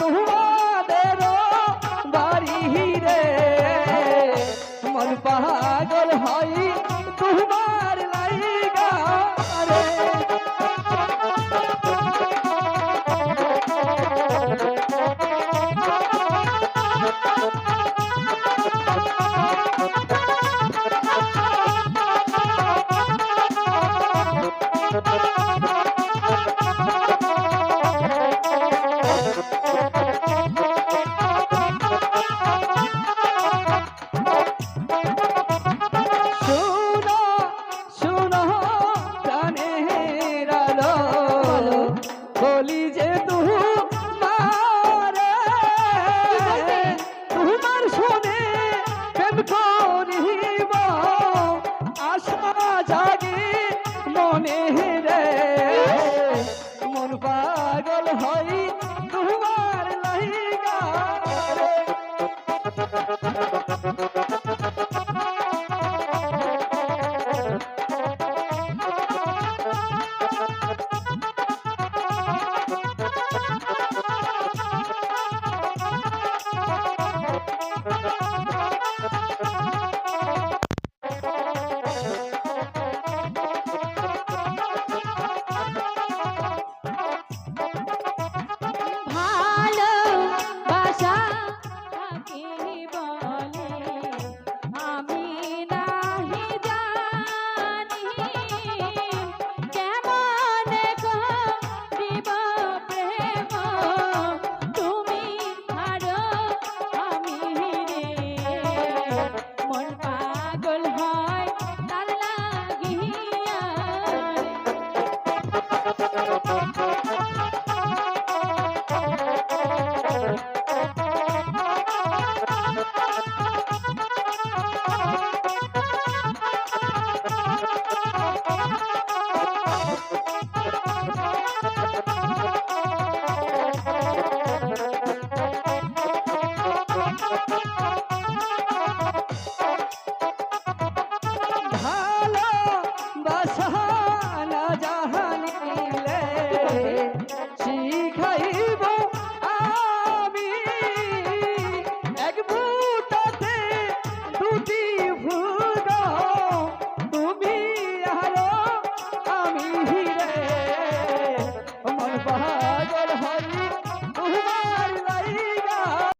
তোমাদের বাড়ি রে মন পাগল হয় তোমার লাইগা রে Thank you. বলি যে তুহু তোমার শুনে প্রেম করিব আশা জাগে মনে রে। হ্যাঁ। মন পাগল হয়